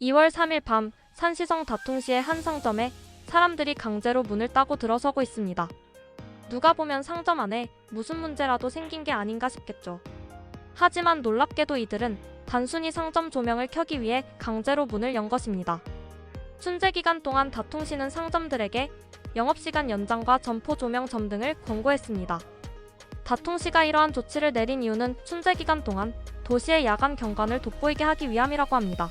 2월 3일 밤 산시성 다통시의 한 상점에 사람들이 강제로 문을 따고 들어서고 있습니다. 누가 보면 상점 안에 무슨 문제라도 생긴 게 아닌가 싶겠죠. 하지만 놀랍게도 이들은 단순히 상점 조명을 켜기 위해 강제로 문을 연 것입니다. 춘제 기간 동안 다통시는 상점들에게 영업시간 연장과 점포 조명 점 등을 권고했습니다. 다통시가 이러한 조치를 내린 이유는 춘제 기간 동안 도시의 야간 경관을 돋보이게 하기 위함이라고 합니다.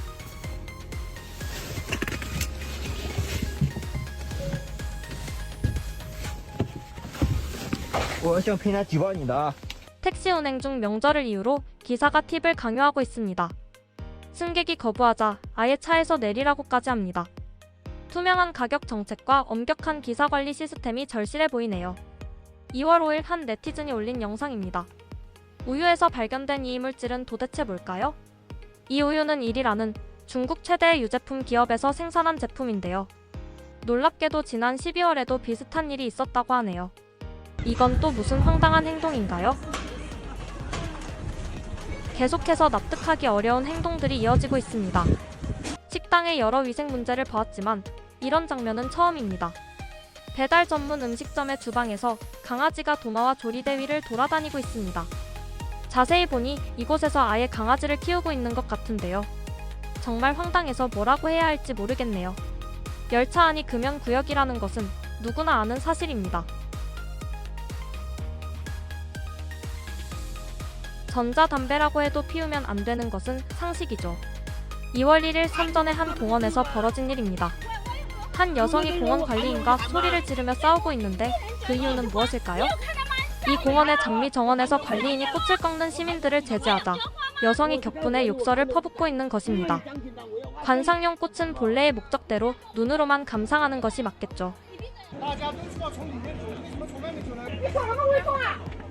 원션 피나 집안이다. 택시 운행 중 명절을 이유로 기사가 팁을 강요하고 있습니다. 승객이 거부하자 아예 차에서 내리라고까지 합니다. 투명한 가격 정책과 엄격한 기사 관리 시스템이 절실해 보이네요. 2월 5일 한 네티즌이 올린 영상입니다. 우유에서 발견된 이 물질은 도대체 뭘까요? 이 우유는 1이라는 중국 최대의 유제품 기업에서 생산한 제품인데요. 놀랍게도 지난 12월에도 비슷한 일이 있었다고 하네요. 이건 또 무슨 황당한 행동인가요? 계속해서 납득하기 어려운 행동들이 이어지고 있습니다. 식당의 여러 위생 문제를 보았지만 이런 장면은 처음입니다. 배달 전문 음식점의 주방에서 강아지가 도마와 조리대 위를 돌아다니고 있습니다. 자세히 보니 이곳에서 아예 강아지를 키우고 있는 것 같은데요. 정말 황당해서 뭐라고 해야 할지 모르겠네요. 열차 안이 금연구역이라는 것은 누구나 아는 사실입니다. 전자담배라고 해도 피우면 안 되는 것은 상식이죠. 2월 1일 삼전의 한 공원에서 벌어진 일입니다. 한 여성이 공원 관리인과 소리를 지르며 싸우고 있는데 그 이유는 무엇일까요? 이 공원의 장미 정원에서 관리인이 꽃을 꺾는 시민들을 제지하자 여성이 격분해 욕설을 퍼붓고 있는 것입니다. 관상용 꽃은 본래의 목적대로 눈으로만 감상하는 것이 맞겠죠.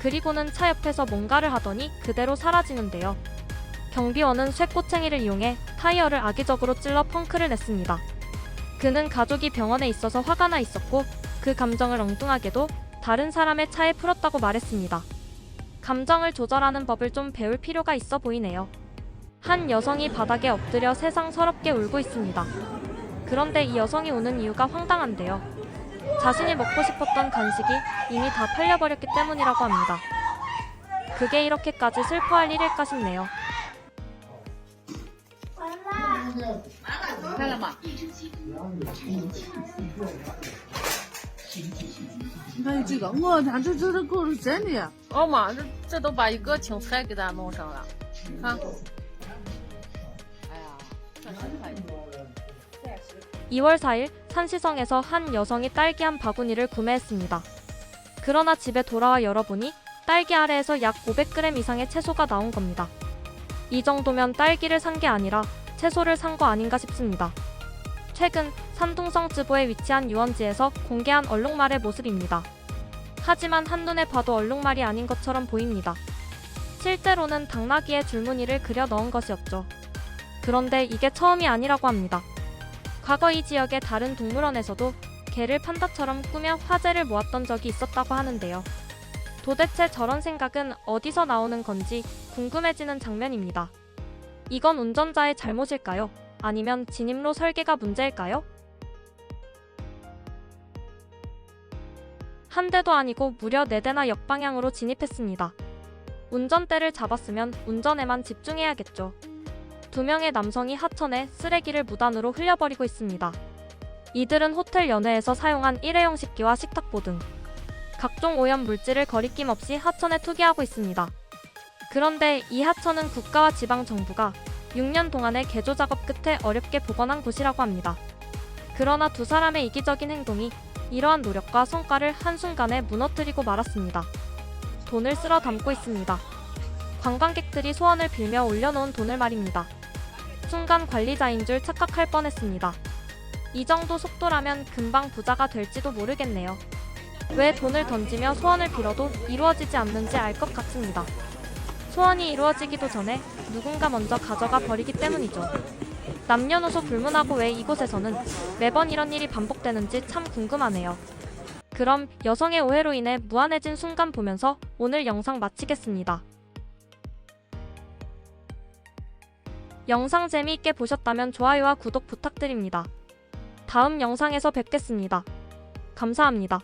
그리고는 차 옆에서 뭔가를 하더니 그대로 사라지는데요. 경비원은 쇠꼬챙이를 이용해 타이어를 악의적으로 찔러 펑크를 냈습니다. 그는 가족이 병원에 있어서 화가 나 있었고 그 감정을 엉뚱하게도 다른 사람의 차에 풀었다고 말했습니다. 감정을 조절하는 법을 좀 배울 필요가 있어 보이네요. 한 여성이 바닥에 엎드려 세상 서럽게 울고 있습니다. 그런데 이 여성이 우는 이유가 황당한데요. 자신이 먹고 싶었던 간식이 이미 다 팔려버렸기 때문이라고 합니다. 그게 이렇게까지 슬퍼할 일일까 싶네요. 开了吗？还有这个，我看这这这狗是真的。哦妈，这这都把一个青菜给咱弄上了，看。哎呀，这是太多了。 2월 4일 산시성에서 한 여성이 딸기 한 바구니를 구매했습니다. 그러나 집에 돌아와 열어보니 딸기 아래에서 약 500g 이상의 채소가 나온 겁니다. 이 정도면 딸기를 산 게 아니라 채소를 산 거 아닌가 싶습니다. 최근 산둥성 쯔보에 위치한 유원지에서 공개한 얼룩말의 모습입니다. 하지만 한눈에 봐도 얼룩말이 아닌 것처럼 보입니다. 실제로는 당나귀의 줄무늬를 그려 넣은 것이었죠. 그런데 이게 처음이 아니라고 합니다. 과거 이 지역의 다른 동물원에서도 개를 판다처럼 꾸며 화제를 모았던 적이 있었다고 하는데요. 도대체 저런 생각은 어디서 나오는 건지 궁금해지는 장면입니다. 이건 운전자의 잘못일까요? 아니면 진입로 설계가 문제일까요? 한 대도 아니고 무려 네 대나 역방향으로 진입했습니다. 운전대를 잡았으면 운전에만 집중해야겠죠. 두 명의 남성이 하천에 쓰레기를 무단으로 흘려버리고 있습니다. 이들은 호텔 연회에서 사용한 일회용 식기와 식탁보 등 각종 오염 물질을 거리낌 없이 하천에 투기하고 있습니다. 그런데 이 하천은 국가와 지방 정부가 6년 동안의 개조 작업 끝에 어렵게 복원한 곳이라고 합니다. 그러나 두 사람의 이기적인 행동이 이러한 노력과 성과를 한순간에 무너뜨리고 말았습니다. 돈을 쓸어 담고 있습니다. 관광객들이 소원을 빌며 올려놓은 돈을 말입니다. 순간 관리자인 줄 착각할 뻔했습니다. 이 정도 속도라면 금방 부자가 될지도 모르겠네요. 왜 돈을 던지며 소원을 빌어도 이루어지지 않는지 알 것 같습니다. 소원이 이루어지기도 전에 누군가 먼저 가져가 버리기 때문이죠. 남녀노소 불문하고 왜 이곳에서는 매번 이런 일이 반복되는지 참 궁금하네요. 그럼 여성의 오해로 인해 무한해진 순간 보면서 오늘 영상 마치겠습니다. 영상 재미있게 보셨다면 좋아요와 구독 부탁드립니다. 다음 영상에서 뵙겠습니다. 감사합니다.